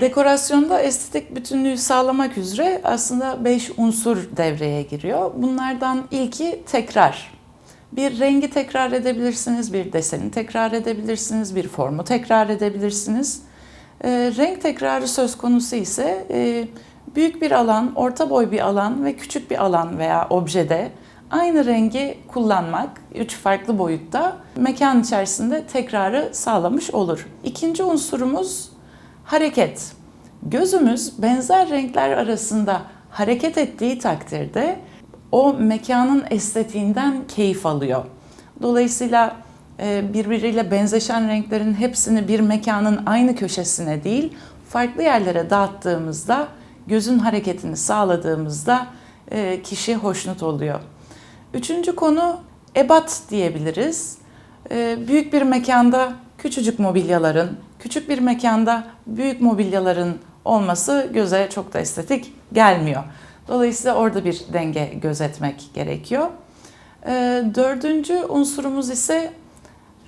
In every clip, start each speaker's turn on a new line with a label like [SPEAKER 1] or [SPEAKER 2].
[SPEAKER 1] Dekorasyonda estetik bütünlüğü sağlamak üzere aslında 5 unsur devreye giriyor. Bunlardan ilki tekrar. Bir rengi tekrar edebilirsiniz, bir deseni tekrar edebilirsiniz, bir formu tekrar edebilirsiniz. E, renk tekrarı söz konusu ise e, büyük bir alan, orta boy bir alan ve küçük bir alan veya objede aynı rengi kullanmak üç farklı boyutta mekan içerisinde tekrarı sağlamış olur. İkinci unsurumuz hareket. Gözümüz benzer renkler arasında hareket ettiği takdirde o mekanın estetiğinden keyif alıyor. Dolayısıyla e, birbiriyle benzeşen renklerin hepsini bir mekanın aynı köşesine değil, farklı yerlere dağıttığımızda, gözün hareketini sağladığımızda e, kişi hoşnut oluyor. Üçüncü konu ebat diyebiliriz. E, Büyük bir mekanda küçücük mobilyaların, küçük bir mekanda büyük mobilyaların olması göze çok da estetik gelmiyor. Dolayısıyla orada bir denge gözetmek gerekiyor. Ee, Dördüncü unsurumuz ise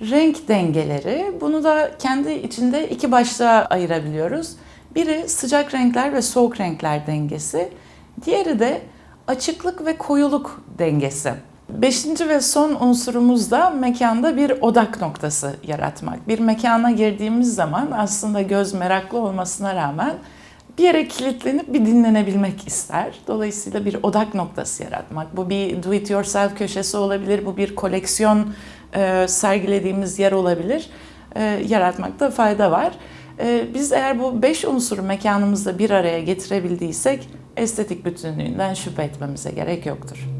[SPEAKER 1] renk dengeleri. Bunu da kendi içinde iki başlığa ayırabiliyoruz. Biri sıcak renkler ve soğuk renkler dengesi. Diğeri de açıklık ve koyuluk dengesi. Beşinci ve son unsurumuz da mekanda bir odak noktası yaratmak. Bir mekana girdiğimiz zaman aslında göz meraklı olmasına rağmen bir yere kilitlenip bir dinlenebilmek ister. Dolayısıyla bir odak noktası yaratmak. Bu bir do it yourself köşesi olabilir, bu bir koleksiyon e, sergilediğimiz yer olabilir. E, yaratmakta fayda var. E, biz eğer bu beş unsuru mekanımızda bir araya getirebildiysek estetik bütünlüğünden şüphe etmemize gerek yoktur.